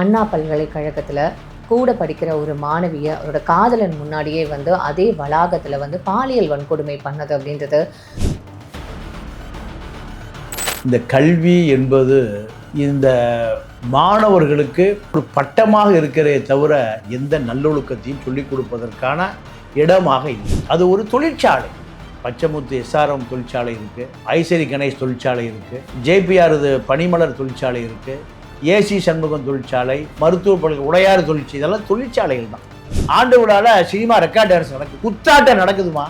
அண்ணா பல்கலைக்கழகத்தில் கூட படிக்கிற ஒரு மாணவியை அவரோட காதலன் முன்னாடியே வந்து அதே வளாகத்தில் வந்து பாலியல் வன்கொடுமை பண்ணது அப்படின்றது. இந்த கல்வி என்பது இந்த மாணவர்களுக்கு ஒரு பட்டமாக இருக்கிறே தவிர எந்த நல்லொழுக்கத்தையும் சொல்லிக் கொடுப்பதற்கான இடமாக இல்லை. அது ஒரு தொழிற்சாலை. பச்சமுத்து எஸ்ஆர்எம் தொழிற்சாலை இருக்குது ஐசரி கணேஷ் தொழிற்சாலை இருக்குது ஜேபிஆர் இது பனிமலர் தொழிற்சாலை இருக்குது ஏசி சண்முகம் தொழிற்சாலை மருத்துவ பல்கலை உடையார் தொழிற்சாலை இதெல்லாம் தொழிற்சாலைகள் தான். ஆண்டு விழாவில் சினிமா ரெக்கார்ட் டான்ஸ் நடக்குது குத்தாட்டம் நடக்குதுமா?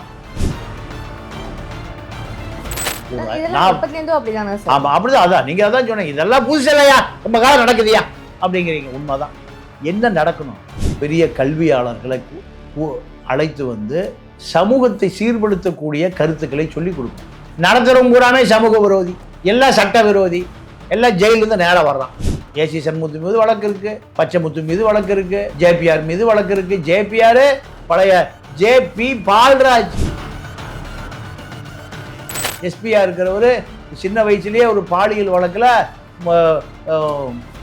எப்பத்துலேருந்தோ அப்படிதானே அதான். நீங்கள் அதான் சொன்னீங்க. இதெல்லாம் புதுசு இல்லையா? ரொம்ப காலம் நடக்குதுயா? அப்படிங்கிறீங்க. உண்மைதான். என்ன நடக்கணும்? பெரிய கல்வியாளர்களை கு- கு- அழைத்து வந்து சமூகத்தை சீர்படுத்தக்கூடிய கருத்துக்களை சொல்லிக் கொடுக்கணும். நடத்துகிறவங்க பூராமே சமூக விரோதி. எல்லாம் சட்ட விரோதி. எல்லாம் ஜெயிலிருந்து நேராக வர்றான். ஏசி சண்முகத்து மீது வழக்கு இருக்கு பச்சைமுத்து மீது வழக்கு இருக்கு ஜேபிஆர் மீது வழக்கு இருக்கு. ஜேபிஆர் பழைய ஜேபி பால்ராஜ். எஸ்பியா இருக்கிறவர் சின்ன வயசுலேயே ஒரு பாலியல் வழக்கில்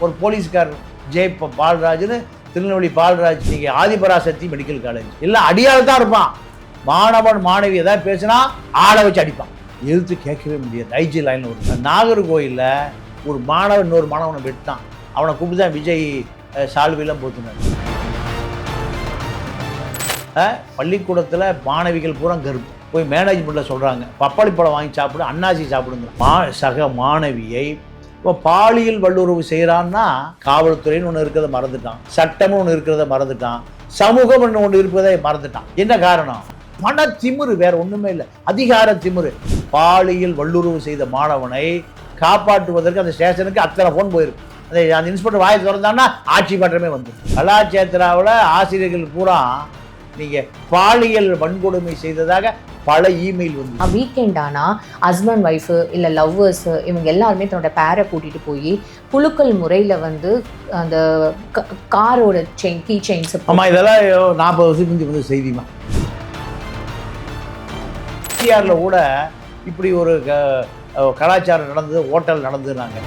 ஒரு போலீஸ்கார் ஜே பால்ராஜ்னு திருநெல்வேலி பால்ராஜ் நீங்கள் ஆதிபராசக்தி மெடிக்கல் காலேஜ். இல்லை அடியால் தான் இருப்பான். மாணவன் மாணவி எதாவது பேசினா ஆளை வச்சு அடிப்பான். எதிர்த்து கேட்கவே முடியாது. ஐஜி லைனில் ஒரு நாகர்கோயிலில் ஒரு மாணவன் இன்னொரு மாணவனை வெட்டான் அவனை கூப்பிட்டு தான் விஜய் அஹ், சால்வையெல்லாம் போத்துனார் பள்ளிக்கூடத்தில் மாணவிகள் பூரா கருப்பு. போய் மேனேஜ்மெண்ட்டில் சொல்கிறாங்க பப்பாளி பழம் வாங்கி சாப்பிடு அன்னாசி சாப்பிடுங்க மா சக மாணவியை இப்போ பாலியல் வல்லுறவு செய்கிறான்னா காவல்துறைன்னு ஒன்று இருக்கிறத மறந்துட்டான். சட்டம்னு ஒன்று இருக்கிறத மறந்துட்டான். சமூகம்னு ஒன்று இருப்பதை மறந்துட்டான். என்ன காரணம்? பண திமுரு வேற ஒன்றுமே இல்லை. அதிகார திமிரு பாலியல் வல்லுறவு செய்த மாணவனை காப்பாற்றுவதற்கு அந்த ஸ்டேஷனுக்கு அத்தனை ஃபோன் போயிருக்கு. அந்த அந்த இன்ஸ்பெக்டர் வாயை திறந்தான்னா ஆட்சி மாற்றமே வந்துடும் கலாச்சேத்ராவில் ஆசிரியர்கள் பூரா நீங்கள் பாலியல் வன்கொடுமை செய்ததாக பல இமெயில் வந்து வீக்கெண்ட் ஆனா ஹஸ்பண்ட் ஒய்ஃபு இல்லை லவ்வர்ஸு இவங்க எல்லாருமே தன்னோட பேரை கூட்டிட்டு போய் குலுக்கல் முறையில் வந்து அந்த காரோட செயின் கீ செயின்ஸ் ஆமாம் இதெல்லாம் நாற்பது வருஷத்துக்கு முந்தி வந்து செய்திமா சிஆரில் கூட இப்படி ஒரு கலாச்சாரம் நடந்தது ஹோட்டல் நடந்ததுனாங்க.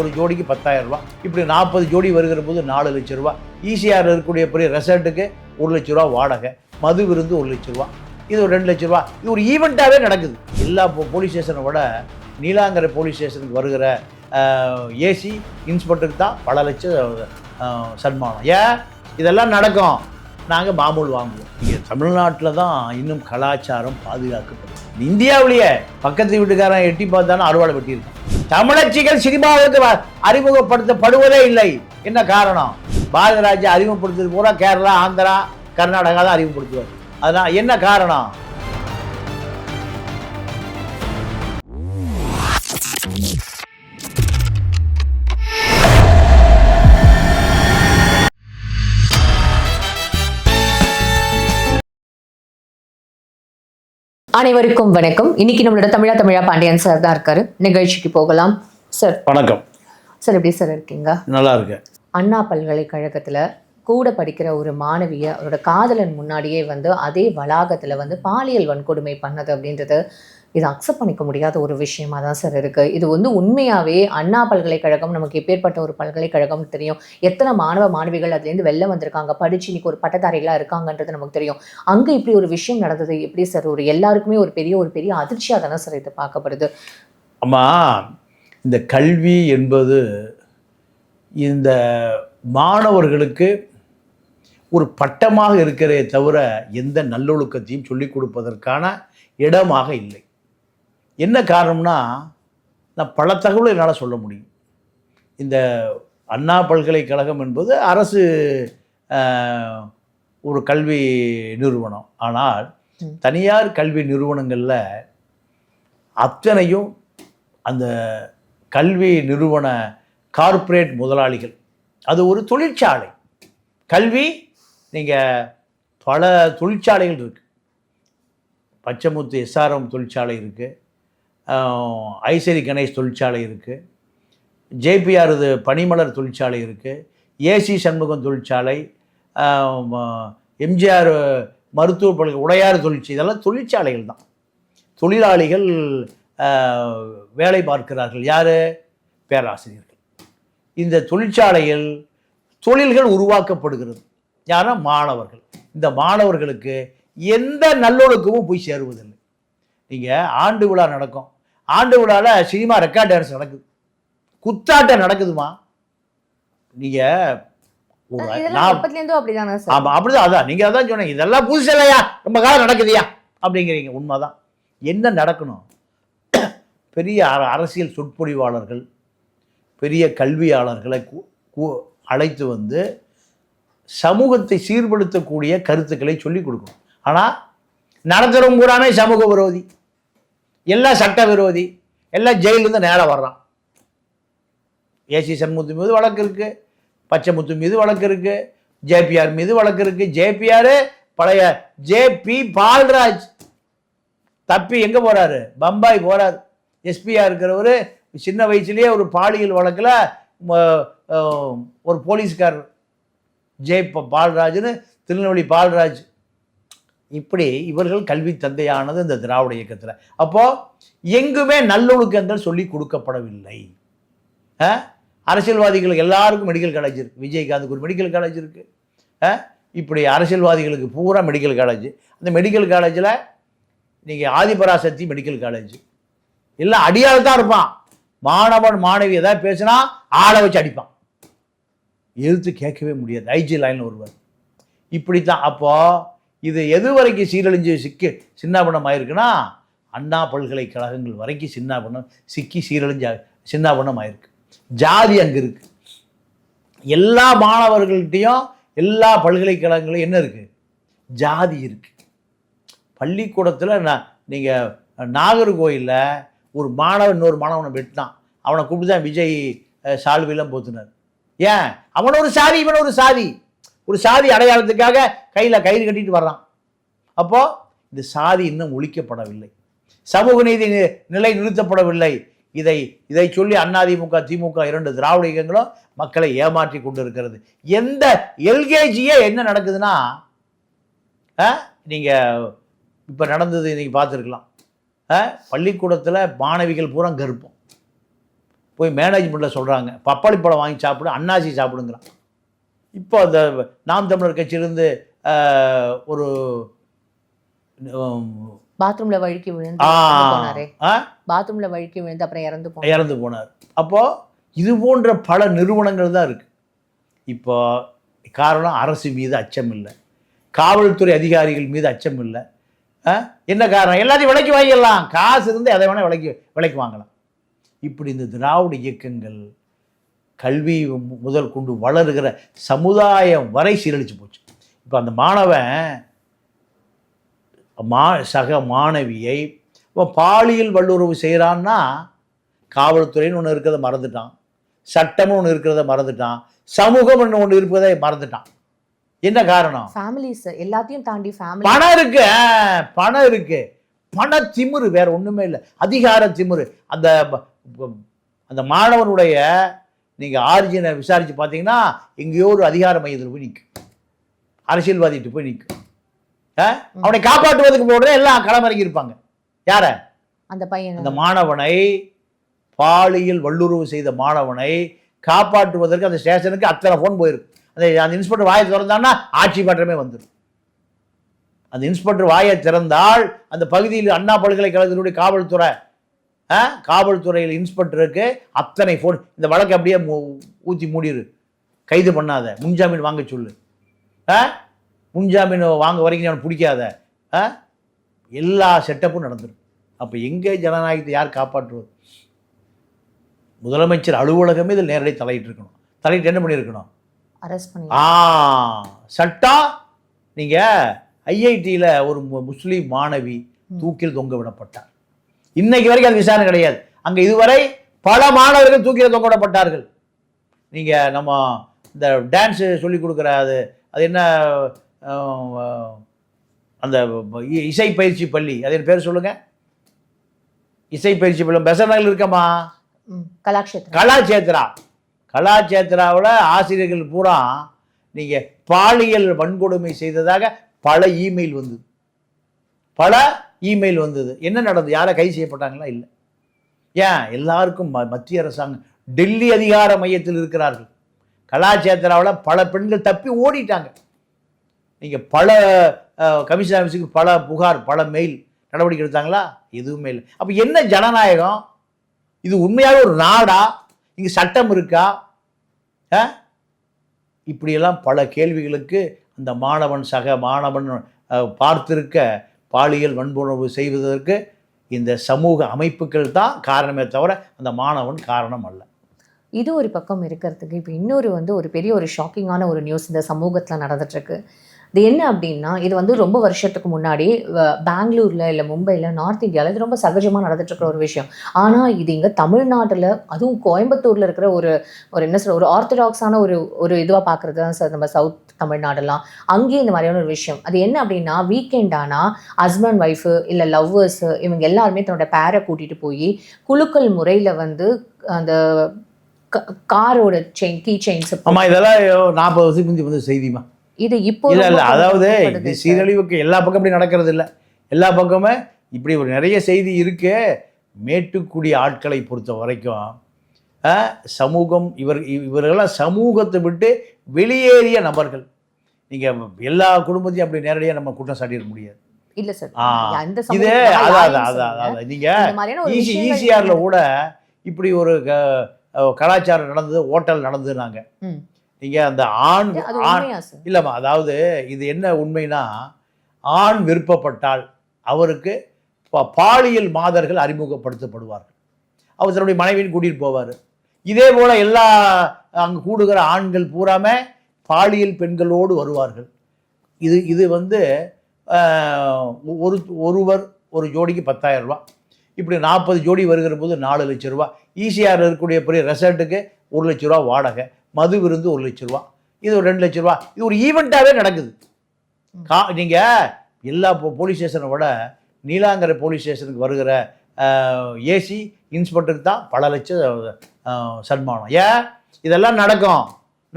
ஒரு ஜோடிக்கு பத்தாயிரம் ரூபா. இப்படி நாற்பது ஜோடி வருகிற போது நாலு லட்சம் ரூபா. ஈசிஆர் இருக்கக்கூடிய பெரிய ரெசார்ட்டுக்கு ஒரு லட்ச ரூபா வாடகை. மது விருந்து ஒரு லட்ச ரூபா. இது ஒரு ரெண்டு லட்ச ரூபா. இது ஒரு ஈவெண்ட்டாகவே நடக்குது. எல்லா போலீஸ் ஸ்டேஷனை விட நீலாங்கரை போலீஸ் ஸ்டேஷனுக்கு வருகிற ஏசி இன்ஸ்பெக்டருக்கு தான் பல லட்சம் சன்மானம். ஏன்? இதெல்லாம் நடக்கும். நாங்கள் மாமூல் வாங்குவோம். இங்கே தமிழ்நாட்டில் தான் இன்னும் கலாச்சாரம் பாதுகாக்கப்படும். இந்தியாவிலேயே பக்கத்து வீட்டுக்காரன் எட்டி பார்த்தாலும் அறுவாலை வெட்டியிருக்கான். தமிழச்சிகள் சினிமாவுக்கு அறிமுகப்படுத்தப்படுவதே இல்லை. என்ன காரணம்? பாரதராஜா அறிமுகப்படுத்துறது பூரா கேரளா ஆந்திரா கர்நாடகா தான் அறிமுகப்படுத்துவார். அதனால் என்ன காரணம்? அனைவருக்கும் வணக்கம். இன்னைக்கு நம்மளோட தமிழா தமிழா பாண்டியன் சார் தான் இருக்காரு. நிகழ்ச்சிக்கு போகலாம். சார் வணக்கம். சார் எப்படி சார் இருக்கீங்க? நல்லா இருக்கு அண்ணா பல்கலைக்கழகத்தில் கூட படிக்கிற ஒரு மாணவியை அவரோட காதலன் முன்னாடியே வந்து அதே வளாகத்தில் வந்து பாலியல் வன்கொடுமை பண்ணது அப்படின்றது இது அக்செப்ட் பண்ணிக்க முடியாத ஒரு விஷயமா தான் சார் இருக்குது இது வந்து உண்மையாகவே அண்ணா பல்கலைக்கழகம் நமக்கு எப்பேற்பட்ட ஒரு பல்கலைக்கழகம்னு தெரியும். எத்தனை மாணவ மாணவிகள் அதுலேருந்து வெளில வந்திருக்காங்க படித்து இன்னைக்கு ஒரு பட்டதாரிகளாக இருக்காங்கன்றது நமக்கு தெரியும். அங்கே இப்படி ஒரு விஷயம் நடந்தது எப்படி சார் ஒரு எல்லாருக்குமே ஒரு பெரிய ஒரு பெரிய அதிர்ச்சியாக தானே சார் இது பார்க்கப்படுது. அம்மா இந்த கல்வி என்பது இந்த மாணவர்களுக்கு ஒரு பட்டமாக இருக்கிறே தவிர எந்த நல்லொழுக்கத்தையும் சொல்லிக் கொடுப்பதற்கான இடமாக இல்லை. என்ன காரணம்னா நான் பல தகவலை என்னால் சொல்ல முடியும். இந்த அண்ணா பல்கலைக்கழகம் என்பது அரசு ஒரு கல்வி நிறுவனம். ஆனால். தனியார் கல்வி நிறுவனங்களில் அத்தனையும் அந்த கல்வி நிறுவன கார்ப்பரேட் முதலாளிகள். அது ஒரு தொழிற்சாலை. கல்வி நீங்கள் பல தொழிற்சாலைகள் இருக்குது பச்சைமுத்து எஸ்ஆர்எம் தொழிற்சாலை இருக்குது ஐசரி கணேஷ் தொழிற்சாலை இருக்குது ஜேபிஆர் இது பனிமலர் தொழிற்சாலை இருக்குது ஏசி சண்முகம் தொழிற்சாலை எம்ஜிஆர் மருத்துவ பல்கலை உடையார் தொழிற்சாலை இதெல்லாம் தொழிற்சாலைகள் தான். தொழிலாளிகள் வேலை பார்க்கிறார்கள். யார்? பேராசிரியர்கள். இந்த தொழிற்சாலையில் தொழில்கள் உருவாக்கப்படுகிறது. யாரா? மாணவர்கள். இந்த மாணவர்களுக்கு எந்த நல்லொழுக்கமும் போய் சேருவதில்லை. நீங்கள் ஆண்டு விழா நடக்கும். ஆண்டு விழாவில் சினிமா ரெக்கார்ட் டான்ஸ் நடக்குது. குத்தாட்டம் நடக்குதுமா? நீங்கள் ஆமாம் அப்படிதான் அதான். நீங்கள் அதான் சொன்னீங்க இதெல்லாம் புதுசு இல்லையா? ரொம்ப காலம் நடக்குதுயா? அப்படிங்கிறீங்க. உண்மைதான். என்ன நடக்கணும்? பெரிய அர- அரசியல் சொற்பொழிவாளர்கள் பெரிய கல்வியாளர்களை அழைத்து வந்து சமூகத்தை சீர்படுத்தக்கூடிய கருத்துக்களை சொல்லிக் கொடுக்கணும். ஆனால் நடத்துகிறவங்க பூராமே சமூக விரோதி. எல்லாம் சட்ட விரோதி எல்லாம் ஜெயிலிருந்து நேராக வர்றான். ஏசி சண்முகத்து மீது வழக்கு இருக்கு. பச்சைமுத்து மீது வழக்கு இருக்குது ஜேபிஆர் மீது வழக்கு இருக்கு. ஜேபிஆர் பழைய ஜேபி பால்ராஜ் தப்பி எங்கே போகிறாரு பம்பாய் போகிறார் எஸ்பியாக இருக்கிறவர் சின்ன வயசுலேயே ஒரு பாலியல் வழக்கில் ஒரு போலீஸ்கார் ஜே பால்ராஜ்னு திருநெல்வேலி பால்ராஜ் இப்படி இவர்கள் கல்வி தந்தையானது இந்த திராவிட இயக்கத்தில். அப்போது எங்குமே நல்லொழுக்கங்கள் சொல்லி கொடுக்கப்படவில்லை. அரசியல்வாதிகளுக்கு எல்லாருக்கும் மெடிக்கல் காலேஜ் இருக்குது விஜயகாந்துக்கு ஒரு மெடிக்கல் காலேஜ் இருக்குது ஆ? இப்படி அரசியல்வாதிகளுக்கு பூரா மெடிக்கல் காலேஜ் அந்த மெடிக்கல் காலேஜில் நீங்கள் ஆதிபராசக்தி மெடிக்கல் காலேஜ் எல்லாம் அடியால் தான் இருப்பான். மாணவன் மாணவி ஏதாவது பேசினா ஆளை வச்சு அடிப்பான். எதிர்த்து கேட்கவே முடியாது. ஐஜி லைனில் வருவார் இப்படித்தான். அப்போது இது எது வரைக்கும் சீரழிஞ்சு சிக்கி சின்னாபனம் ஆயிருக்குன்னா அண்ணா பல்கலைக்கழகங்கள் வரைக்கும் சின்னாபனம் சிக்கி சீரழிஞ்ச சின்னாபனம் ஆயிருக்கு. ஜாதி அங்கே இருக்கு. எல்லா மாணவர்கள்ட்டையும் எல்லா பல்கலைக்கழகங்களும் என்ன இருக்குது ஜாதி இருக்குது பள்ளிக்கூடத்தில் நான் நீங்கள் நாகர்கோயிலில் ஒரு மாணவன் இன்னொரு மாணவனை வெட்டினான். அவனை கூப்பிட்டு தான் விஜய் அஹ், சால்வையெல்லாம் போத்துனார். ஏன்? அவன் ஒரு சாதி இவன் ஒரு சாதி. ஒரு சாதி அடையாளத்துக்காக கையில் கயிறு கட்டிட்டு வர்றான். அப்போது இந்த சாதி இன்னும் ஒழிக்கப்படவில்லை. சமூக நீதி நி- நிலை நிறுத்தப்படவில்லை. இதை இதை சொல்லி அதிமுக திமுக இரண்டு திராவிட இயக்கங்களும் மக்களை ஏமாற்றி கொண்டு இருக்கிறது எந்த எல்கேஜியே என்ன நடக்குதுன்னா நீங்கள் இப்போ நடந்தது நீங்கள் பார்த்துருக்கலாம். பள்ளிக்கூடத்தில் மாணவிகள் பூரா கருப்பம். போய் மேனேஜ்மெண்ட்டில் சொல்கிறாங்க பப்பாளி பழம் வாங்கி சாப்பிடு அன்னாசி சாப்பிடுங்கிறான். இப்போ அந்த நாம் தமிழர் கட்சியிலேருந்து ஒரு பாத்ரூம்ல வழுக்கி விழுந்து பாத்ரூம்ல வழுக்கி விழுந்து அப்புறம் இறந்து போனார். இறந்து போனார். அப்போ இது போன்ற பல நிறுவனங்கள் தான் இருக்கு. இப்போ காரணம் அரசு மீது அச்சம் இல்லை. காவல்துறை அதிகாரிகள் மீது அச்சம் இல்லை. ஆ? என்ன காரணம்? எல்லாத்தையும் விலைக்கு வாங்கிடலாம். காசு இருந்து எதை வேணால் விலைக்கு விலைக்கு வாங்கலாம். இப்படி இந்த திராவிட இயக்கங்கள் கல்வி முதல் கொண்டு வளருகிற சமுதாயம் வரை சீரழிச்சு போச்சு. இப்போ அந்த மாணவன் மா சக மாணவியை இப்போ பாலியல் வல்லுறவு செய்கிறான்னா காவல்துறைன்னு ஒன்று இருக்கிறத மறந்துட்டான். சட்டம்னு ஒன்று இருக்கிறத மறந்துட்டான். சமூகம் ஒன்று இருப்பதை மறந்துட்டான். என்ன காரணம்? ஃபேமிலிஸ் எல்லாத்தையும் தாண்டி ஃபேமிலி பணம் இருக்கு. பணம் இருக்கு. பண திமிரு வேற ஒண்ணுமே இல்லை. அதிகார திமிரு. அந்த அந்த மாணவனுடைய நீங்க ஆரிஜினை விசாரிச்சு பார்த்தீங்கன்னா எங்கேயோ ஒரு அதிகார மையத்தில் போய் நிற்கும் அரசியல்வாதிட்டு போய் நிற்கும்? அவனை காப்பாற்றுவதற்கு போடுற எல்லாம் களமிறங்கி இருப்பாங்க. யார? அந்த பையன். அந்த மாணவனை பாலியல் வல்லுறவு செய்த மாணவனை காப்பாற்றுவதற்கு அந்த ஸ்டேஷனுக்கு அத்தனை ஃபோன் போயிருக்கு. அந்த அந்த இன்ஸ்பெக்டர் வாயை திறந்தான்னா ஆட்சி மாற்றமே வந்துடும் அந்த இன்ஸ்பெக்டர் வாயை திறந்தால் அந்த பகுதியில் அண்ணா பல்கலைக்கழகத்தினுடைய காவல்துறை காவல்துறையில் இன்ஸ்பெக்டருக்கு அத்தனை ஃபோன் இந்த வழக்கை அப்படியே ஊத்தி மூடிடு கைது பண்ணாத. முன்ஜாமீன் வாங்க சொல்லு. ஆ? முன்ஜாமீன் வாங்க வரைக்கும் அவனை பிடிக்காத. ஆ? எல்லா செட்டப்பும் நடந்துடும் அப்போ எங்கே ஜனநாயகத்தை யார் காப்பாற்றுவது? முதலமைச்சர் அலுவலகமே இதில் நேரடி தலையிட்டு இருக்கணும். தலையிட்டு என்ன பண்ணியிருக்கணும்? ஆ சட்டம் நீங்கள் ஐஐடியில் ஒரு முஸ்லீம் மாணவி தூக்கில் தொங்க விடப்பட்டார். இன்னைக்கு வரைக்கும் அது விசாரணை கிடையாது. அங்கே இதுவரை பல மாணவர்கள் தூக்கில் தொங்க விடப்பட்டார்கள் நீங்கள் நம்ம இந்த டான்ஸு சொல்லி கொடுக்குற அது அது என்ன அந்த இசை பயிற்சி பள்ளி அது பேர் சொல்லுங்கள் இசை பயிற்சி பள்ளி பெசநகல் இருக்கமா? ம், கலாக்ஷேத்ரா. கலாச்சேத்ரா கலாச்சேத்ராவில் ஆசிரியர்கள் பூரா நீங்கள் பாலியல் வன்கொடுமை செய்ததாக பல இமெயில் வந்தது. பல இமெயில் வந்தது. என்ன நடந்தது? யாரை கை செய்யப்பட்டாங்களா? இல்லை. ஏன்? எல்லாருக்கும் ம- மத்திய அரசாங்கம் டெல்லி அதிகார மையத்தில் இருக்கிறார்கள். கலாச்சேத்திராவில் பல பெண்கள் தப்பி ஓடிட்டாங்க. நீங்கள் பல கமிஷன் ஆஃபீஸுக்கு பல புகார் பல மெயில் நடவடிக்கை எடுத்தாங்களா? எதுவுமே இல்லை. அப்போ என்ன ஜனநாயகம்? இது உண்மையாக ஒரு நாடா? இங்கே சட்டம் இருக்கா? ஆ? இப்படியெல்லாம் பல கேள்விகளுக்கு அந்த மாணவன் சக மாணவன் பார்த்துருக்க பார்த்திருக்க பாலியல் வன்புணர்வு செய்வதற்கு இந்த சமூக அமைப்புகள் தான் காரணமே தவிர அந்த மாணவன் காரணம் அல்ல. இது ஒரு பக்கம் இருக்கிறதுக்கு இப்போ இன்னொரு வந்து ஒரு பெரிய ஒரு ஷாக்கிங்கான ஒரு நியூஸ் இந்த சமூகத்தில் நடந்துட்டுருக்கு. இது என்ன அப்படின்னா இது வந்து ரொம்ப வருஷத்துக்கு முன்னாடி பெங்களூரில் இல்லை மும்பையில் நார்த் இந்தியாவில் இது ரொம்ப சகஜமாக நடந்துட்டுருக்கிற ஒரு விஷயம். ஆனால் இது இங்கே தமிழ்நாட்டில் அதுவும் கோயம்புத்தூரில் இருக்கிற ஒரு ஒரு என்ன சொல்கிற ஒரு ஆர்த்தடாக்ஸான ஒரு ஒரு இதுவாக பார்க்குறது தான் சார் நம்ம சவுத் தமிழ்நாடெல்லாம். அங்கேயும் இந்த மாதிரியான ஒரு விஷயம். அது என்ன அப்படின்னா வீக்கெண்ட் ஆனால் ஹஸ்பண்ட் ஒய்ஃபு இல்லை லவ்வர்ஸு இவங்க எல்லாருமே தன்னோட பேரை கூட்டிகிட்டு போய் குலுக்கல் முறையில் வந்து அந்த காரோட செயின் கீ செயின்ஸ் ஆமா இதெல்லாம் நாற்பது வருஷத்துக்கு முந்தி வந்து செய்திமா இது இப்போ இல்ல இல்ல அதாவது இது சார். சீரழிவுக்கு எல்லா பக்கம் இப்படி நடக்கிறது இல்ல. எல்லா பக்கமே இப்படி ஒரு நிறைய செய்தி இருக்கு. மேட்டுக்குடி ஆட்களை பொறுத்த வரைக்கும் சமூகம் இவர் இவர்களெல்லாம் சமூகத்தை விட்டு வெளியேறிய நபர்கள். நீங்க எல்லா குடும்பத்தையும் அப்படி நேரடியாக நம்ம குற்றம் சாட்டிட முடியாது. இல்ல சார். அந்த இது அதான் அதான் அதான் நீங்க ஈசி ஈசிஆர்ல கூட இப்படி ஒரு கலாச்சாரம் நடந்தது ஓட்டல் நடந்ததுனாங்க. ம். நீங்க அந்த ஆண் ஆண் இல்லைம்மா அதாவது இது என்ன உண்மைனா ஆண் விருப்பப்பட்டால் அவருக்கு பாலியல் மாதர்கள் அறிமுகப்படுத்தப்படுவார்கள். அவர் தன்னுடைய மனைவியின் கூட்டிகிட்டு போவார். இதே போல் எல்லா அங்கே கூடுகிற ஆண்கள் பூராமே பாலியல் பெண்களோடு வருவார்கள். இது இது வந்து ஒரு ஒருவர் ஒரு ஜோடிக்கு பத்தாயிரம் ரூபாய் இப்படி நாற்பது ஜோடி வருகிற போது நாலு லட்ச ரூபா. ஈசிஆர் இருக்கக்கூடிய பெரிய ரெசார்ட்டுக்கு ஒரு லட்ச ரூபா வாடகை. மது விருந்து ஒரு லட்ச ரூபா. இது ஒரு ரெண்டு லட்ச ரூபா. இது ஒரு ஈவெண்ட்டாகவே நடக்குது. கா நீங்கள் எல்லா போலீஸ் ஸ்டேஷனை விட நீலாங்கரை போலீஸ் ஸ்டேஷனுக்கு வருகிற ஏசி இன்ஸ்பெக்டருக்கு தான் பல லட்சம் சன்மானம். ஏன்? இதெல்லாம் நடக்கும்.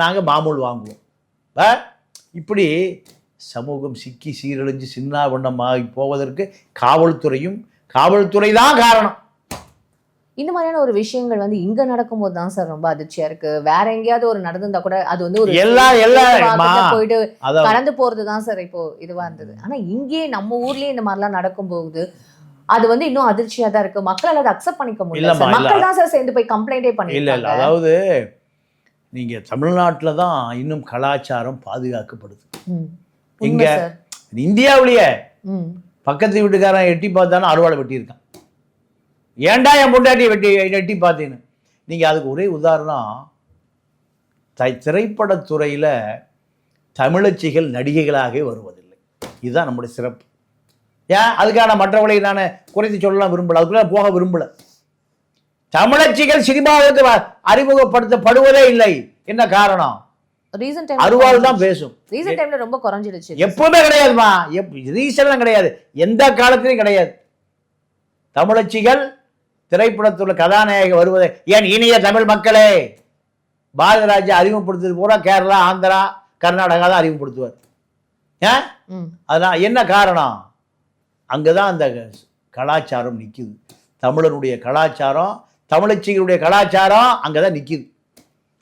நாங்கள் மாமூல் வாங்குவோம்? இப்படி சமூகம் சிக்கி சீரழிஞ்சு சின்னாபண்ணமாகி போவதற்கு காவல்துறையும் காவல்துறை தான் காரணம். இந்த மாதிரியான ஒரு விஷயங்கள் வந்து இங்க நடக்கும்போது தான் சார் ரொம்ப அதிர்ச்சியா இருக்கு. வேற எங்கேயாவது ஒரு நடந்திருந்தா கூட அது வந்து ஒரு எல்லா எல்லா போயிட்டு கடந்து போறது தான் சார் இப்போ இதுவா இருந்தது. ஆனா இங்கேயே நம்ம ஊர்லயே இந்த மாதிரிலாம் நடக்கும்போது அது வந்து இன்னும் அதிர்ச்சியா தான் இருக்கு. மக்களால் அதை அக்செப்ட் பண்ணிக்க முடியல. மக்கள் தான் சார் சேர்ந்து போய் கம்ப்ளைண்டே பண்ணிருக்காங்க. அதாவது நீங்கள் தமிழ்நாட்டில் தான் இன்னும் கலாச்சாரம் பாதுகாக்கப்படுது. இங்க இந்தியாவிலேயே. பக்கத்து வீட்டுக்காரன் எட்டி பார்த்தாலும் அறுவாளை வெட்டியிருக்கான். ஏன்டா என் பொண்டாட்டியை வெட்டி எட்டி பார்த்தீன்னு? நீங்கள் அதுக்கு ஒரே உதாரணம் தை திரைப்படத்துறையில் தமிழச்சிகள் நடிகைகளாக வருவதில்லை. இதுதான் நம்முடைய சிறப்பு. ஏன்? அதுக்கான மற்றவர்களை நான் குறைத்து சொல்லலாம் விரும்பல. அதுக்குள்ளே போக விரும்பல. தமிழச்சிகள் சினிமாவுக்கு அறிமுகப்படுத்தப்படுவதே இல்லை. என்ன காரணம்? அருவாள் தான் பேசும். ரீசன்ட் டைம்ல ரொம்ப குறைஞ்சிடுச்சு எப்பவுமே கிடையாதுமா? ரீசன்லாம் கிடையாது. எந்த காலத்திலையும் கிடையாது. தமிழச்சிகள் திரைப்படத்துள்ள கதாநாயகி வருவதை ஏன் இனிய தமிழ் மக்களே பாரதிராஜா அறிமுகப்படுத்துறது பூரா கேரளா ஆந்திரா கர்நாடகா தான் அறிமுகப்படுத்துவார். அதனால் என்ன காரணம்? அங்கே தான் அந்த கலாச்சாரம் நிற்குது தமிழருடைய கலாச்சாரம் தமிழச்சிகளுடைய கலாச்சாரம் அங்கே தான் நிற்குது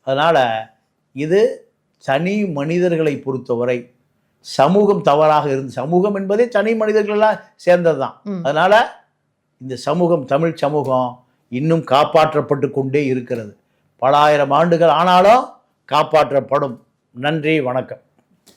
அதனால் இது தனி மனிதர்களை பொறுத்தவரை சமூகம் தவறாக இருந்து சமூகம் என்பதே தனி மனிதர்களெல்லாம் சேர்ந்தது தான். அதனால் இந்த சமூகம் தமிழ் சமூகம் இன்னும் காப்பாற்றப்பட்டு கொண்டே இருக்கிறது. பல ஆயிரம் ஆண்டுகள் ஆனாலும் காப்பாற்றப்படும். நன்றி வணக்கம்.